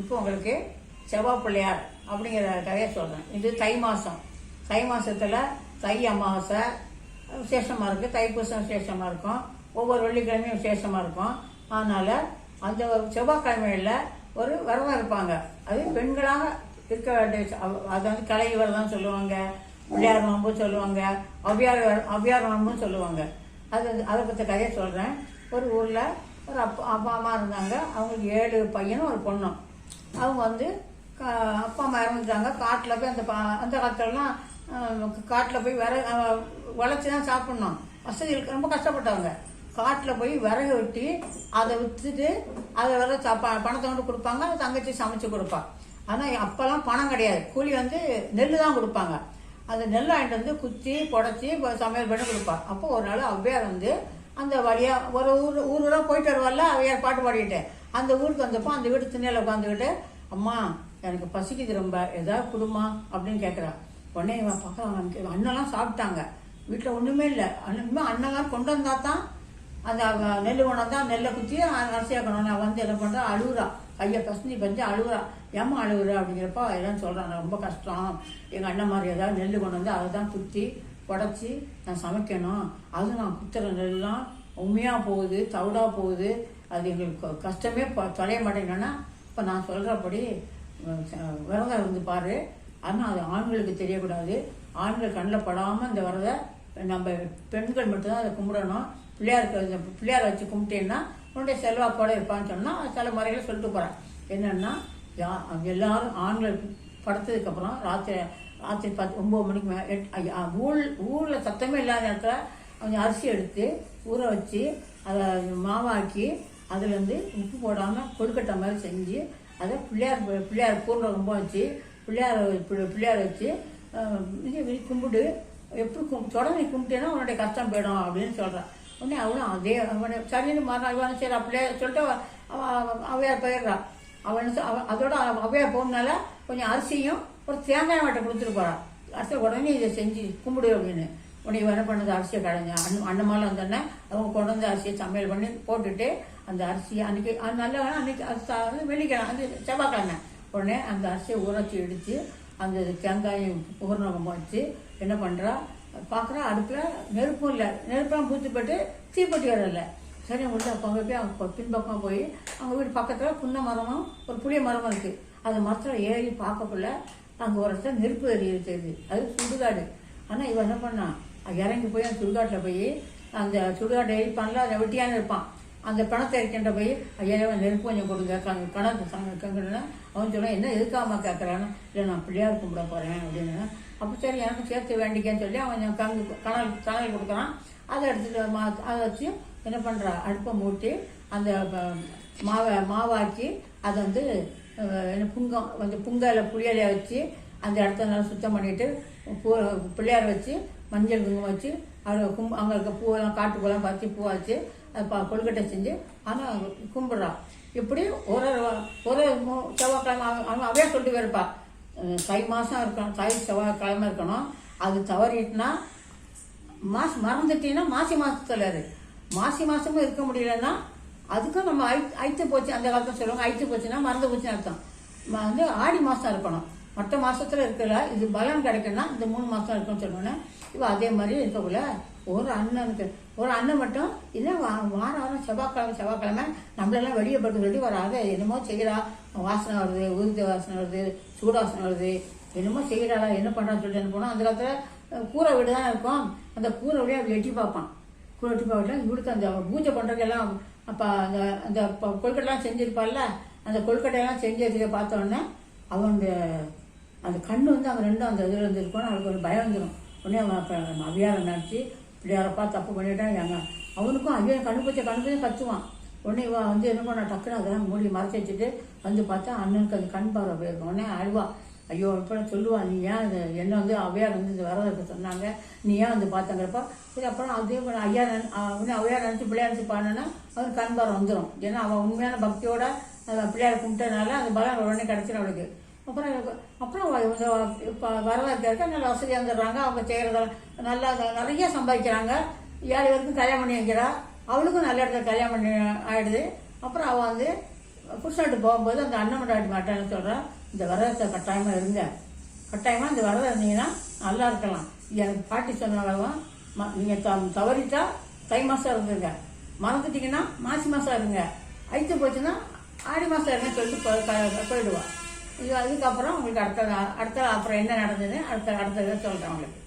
இப்போ உங்களுக்கு செவ்வாய் பிள்ளையார் அப்படிங்கிற கதையை சொல்கிறேன் இது தை மாதம் தை மாதத்தில் தை அமாவாசை விசேஷமாக இருக்குது தைப்பூசம் விசேஷமாக இருக்கும். ஒவ்வொரு வெள்ளிக்கிழமையும் விசேஷமாக இருக்கும். அதனால் அந்த செவ்வாய்க்கிழமையில் ஒரு விரதம் இருப்பாங்க. அது பெண்களாக இருக்க வேண்டிய அது வந்து கலை விரதம் சொல்லுவாங்க. பிள்ளையார் நோன்பு சொல்லுவாங்க. அவ்வியார் அவ்வியார் நோன்பும் சொல்லுவாங்க. அது அதை பற்றி கதையை சொல்கிறேன் ஒரு ஊரில் ஒரு அப்பா அப்பா அம்மா இருந்தாங்க. அவங்களுக்கு ஏழு பையனும் ஒரு பொண்ணும். அவங்க வந்து கா- அப்பா அம்மா இறந்துட்டாங்க. காட்டில் போய் அந்த அந்த காலத்துலலாம் காட்டில் போய் விற உழைச்சி தான் சாப்பிட்ணும். வசதி ரொம்ப கஷ்டப்பட்டவங்க. காட்டில் போய் விறகு வெட்டி அதை விற்றுட்டு அதை வர சாப்பா பணத்தை கொண்டு கொடுப்பாங்க அதை தங்கச்சி சமைச்சு கொடுப்பா. ஆனால் அப்போல்லாம் பணம் கிடையாது. கூலி வந்து நெல் தான் கொடுப்பாங்க. அந்த நெல் வாங்கிட்டு வந்து குத்தி புடச்சி சமையல் பண்ணி கொடுப்பா. அப்போ ஒரு நாள் அவ்வையார் வந்து அந்த வழியாக ஒரு ஊர் ஊர் ஊராக போயிட்டு வருவாள்ல அவையார் பாட்டு பாடிக்கிட்டேன் அந்த ஊருக்கு வந்தப்போ அந்த வீடு திண்ணையில் உட்காந்துக்கிட்டு அம்மா எனக்கு பசிக்குது ரொம்ப ஏதாவது கொடுமா? அப்படின்னு கேட்குறா உடனே இவன் பக்கம் அண்ணெல்லாம் சாப்பிட்டாங்க. வீட்டில் ஒன்றுமே இல்லை. அண்ணன் அண்ணெல்லாம் கொண்டு வந்தா தான் அந்த நெல் கொண்டாந்தா நெல்லை குத்தி அரிசியாக்கணும். நான் வந்து என்ன பண்ணுறா அழுகுறா கையை பசந்தி பஞ்சு அழுகுறா ஏம்மா அழுகுற அப்படிங்கிறப்ப எல்லாம் சொல்கிறாங்க ரொம்ப கஷ்டம். எங்கள் அண்ணன் மாதிரி ஏதாவது நெல் கொண்டு வந்து அதை தான் குத்தி உடச்சி நான் சமைக்கணும். அது நான் குத்துற நெல்லாம் உண்மையாக போகுது தவிடா போகுது. அது எங்களுக்கு க- கஷ்டமே இப்போ தொலைய மாட்டேங்கன்னா இப்போ நான் சொல்கிறபடி விரதம் இருந்து பாரு. ஆனால் அது ஆண்களுக்கு தெரியக்கூடாது. ஆண்கள் கண்ணில் படாமல் இந்த விரதை நம்ம பெண்கள் மட்டும்தான் அதை கும்பிடணும். பிள்ளையாருக்கு பிள்ளையார் வச்சு கும்பிட்டேன்னா உன்னுடைய செல்வாக்கோடு இருப்பான்னு சொன்னால் சில முறைகளை சொல்லிட்டு போகிறேன் என்னென்னா யா எல்லாரும் ஆண்கள் படுத்ததுக்கப்புறம் ராத்திரி ராத்திரி பத்து ஒம்பது மணிக்கு மே எட் ஊர் ஊரில் சத்தமே இல்லாத இடத்துல கொஞ்சம் அரிசி எடுத்து ஊற வச்சு அதை மாவாக்கி அதில் வந்து உப்பு போடாமல் கொழுக்கட்டை மாதிரி செஞ்சு அதை பிள்ளையார் பிள்ளையார் பூர்ண ரொம்ப வச்சு பிள்ளையார் பிள்ளையார் வச்சு இது கும்பிட்டு எப்படி கும் தொடர்ந்து கும்பிட்டேன்னா உன்னுடைய கஷ்டம் போயிடும் அப்படின்னு சொல்கிறான் உடனே அவனும் அதே அவனை சரின்னு மறுநாள் சரி அப்படியே சொல்லிட்டு அவ- அவ அவையார் போயிடுறா அவன் அதோட அவையார் போகணுனால கொஞ்சம் அரிசியும் ஒரு தேங்காய் வாட்டை கொடுத்துட்டு போகிறான் அரிசி உடனே இதை செஞ்சு கும்பிடு அப்படின்னு. உடனே இவன் என்ன பண்ணது அரிசியை கடைஞ்ச அண்ணன் அண்ணமாலாம் வந்தோடனே அவங்க கொண்டு வந்து அரிசியை சமையல் பண்ணி போட்டுட்டு அந்த அரிசியை அன்னைக்கு நல்ல அன்னைக்கு அது அது வெள்ளிக்கிழமை அது செவ்வாய்க்கிழமை. உடனே அந்த அரிசியை உரைச்சி இடித்து அந்த தேங்காயும் பூர்ணகம் வச்சு என்ன பண்ணுறா பார்க்குறா அடுப்பில் நெருப்பும் இல்லை. நெருப்பெல்லாம் பூச்சி போட்டு தீப்பட்டி வரல. சரி உள்ள அப்போ அங்கே போய் அவங்க பின்பக்கம் போய் அவங்க வீடு பக்கத்தில் புன்ன மரமும் ஒரு புளிய மரமும் இருக்குது அந்த மரத்தில் ஏறி பார்க்கக்குள்ள அங்கே ஒரு இடத்துல நெருப்பு எரிய செய்யுது அது சுடுகாடு. ஆனால் இவன் என்ன பண்ணான்? இறங்கி போய் அந்த சுடுகாட்டில் போய் அந்த சுடுகாட்டை எரிப்பான்ல அதை வெட்டியான இருப்பான். அந்த பணத்தை இருக்கின்ற போய் ஐயா நெருப்பு கொஞ்சம் கொடுங்க கண கணக்கு கங்குன்னு அவன் சொல்லுவான் என்ன எதுக்காம கேட்குறான்னு இல்லை நான் பிள்ளையார் கும்பிட போகிறேன் அப்படின்னு. அப்போ சரி எனக்கு சேர்த்து வேண்டிக்கன்னு சொல்லி அவன் கங்கு கணல் கணல் கொடுக்குறான். அதை எடுத்துகிட்டு மா அதை வச்சு என்ன பண்ணுறா அடுப்பை மூட்டி அந்த மாவை மாவாக்கி அதை வந்து என்ன புங்கம் வந்து புங்கால புளியலையை வச்சு அந்த இடத்த நல்லா சுத்தம் பண்ணிட்டு பூ பிள்ளையார் வச்சு மஞ்சள் குங்குமம் வச்சு அவங்க கும் அங்கே இருக்க பூவெல்லாம் காட்டுக்குலாம் பறித்து பூ வச்சு அது கொழுக்கட்டை செஞ்சு ஆனால் கும்பிட்றான் இப்படி ஒரு ஒரு- ஒரு செவ்வாய்க்கிழமை அவன் அவே சொல்லிட்டு போயிருப்பா. தை மாதம் இருக்கணும் தை செவ்வாய்க்கிழமை இருக்கணும். அது தவறிட்டுனா மாசம் மறந்துட்டீங்கன்னா மாசி மாதத்தில் இரு மாசி மாதமும் இருக்க முடியலன்னா அதுக்கும் நம்ம ஐ ஐத்து போச்சு அந்த காலத்தில் சொல்லுவாங்க ஐத்து போச்சுன்னா மறந்து போச்சுன்னு அர்த்தம். வந்து ஆடி மாதம் இருக்கணும். மற்ற மாசத்துல இருக்கல இது பலன் கிடைக்குன்னா இந்த மூணு மாசம் இருக்கும்னு சொன்னோன்னே இப்போ அதே மாதிரி இருக்கக்குள்ள ஒரு அண்ணனுக்கு ஒரு அண்ணன் மட்டும் இல்லை வா வார வாரம் செவ்வாய்க்கிழமை செவ்வாய்க்கிழமை நம்மளெல்லாம் வெளியே பட்டு சொல்லி வராது என்னமோ செய்கிறா வாசனை வருது உருது வாசனை வருது சூடாசனை வருது. என்னமோ செய்கிறாளா என்ன பண்ணுறான்னு சொல்லிட்டு என்ன போனோம் அந்த காலத்தில் கூரை வீடு தான் இருக்கும். அந்த கூரை வழியாக அப்படி எட்டி பார்ப்பான். கூரை எட்டி பார்க்கல இவளுக்கு அந்த பூஜை பண்ணுறதுக்கெல்லாம் அப்போ அந்த அந்த கொழுக்கட்டைலாம் செஞ்சுருப்பாள்ல அந்த கொழுக்கட்டையெல்லாம் செஞ்சு பார்த்தோன்னே அவனுடைய அந்த கண்ணு வந்து அங்கே ரெண்டும் அந்த இதில் இருந்திருக்கும் அவனுக்கு ஒரு பயம் வந்துடும் உடனே அவன் அப்போ அவியாரை நினச்சி பிள்ளையாரப்பா தப்பு பண்ணிட்டான் எங்கள் அவனுக்கும் அவியாரம் கண்ணு பச்சை கண்ணு பச்சை கத்துவான். உடனே இவன் வந்து என்ன பண்ண டக்குன்னு அதெல்லாம் மூடி மறைச்சி வச்சுட்டு வந்து பார்த்தா அண்ணனுக்கு அது கண் பார்வை போயிருக்கும் உடனே அழுவா. ஐயோ இப்போ சொல்லுவா நீ ஏன் இது என்ன வந்து அவையார் வந்து இந்த விரதத்தை சொன்னாங்க? நீ ஏன் வந்து பார்த்தங்கிறப்ப சரி அப்புறம் அதே போல ஐயா உடனே அவையார் நினச்சி பிள்ளையார் நினச்சி பாடினா அவனுக்கு கண் வந்துடும் ஏன்னா அவன் உண்மையான பக்தியோட பிள்ளையார் கும்பிட்டதுனால அந்த பலம் உடனே கிடச்சிடும் அவளுக்கு. அப்புறம் அப்புறம் இப்போ இவங்க இப்போ வரலாற்று நல்ல வசதியாக வந்துடுறாங்க அவங்க செய்கிறதெல்லாம் நல்லா நிறைய சம்பாதிக்கிறாங்க. ஏழு பேருக்கும் கல்யாணம் பண்ணி வைக்கிறா. அவளுக்கும் நல்ல இடத்துல கல்யாணம் பண்ணி ஆகிடுது அப்புறம் அவள் வந்து புருஷன்ட்டு போகும்போது அந்த அண்ணமடாட்டி மாட்டான்னு சொல்கிறான் இந்த விரதத்தை கட்டாயமாக இருங்க. கட்டாயமாக இந்த விரதம் இருந்தீங்கன்னா நல்லா இருக்கலாம். எனக்கு பாட்டி சொன்னாலும் நீங்கள் த தவறிட்டா தை மாதம் இருந்துருங்க. மறந்துட்டீங்கன்னா மாசி மாதம் இருங்க. ஐத்து போச்சுன்னா ஆடி மாதம் இருங்க சொல்லிட்டு போ- இது அதுக்கப்புறம் உங்களுக்கு அடுத்த அடுத்த அப்புறம் என்ன நடந்தது? அடுத்த அடுத்தது சொல்கிறேன் உங்களுக்கு.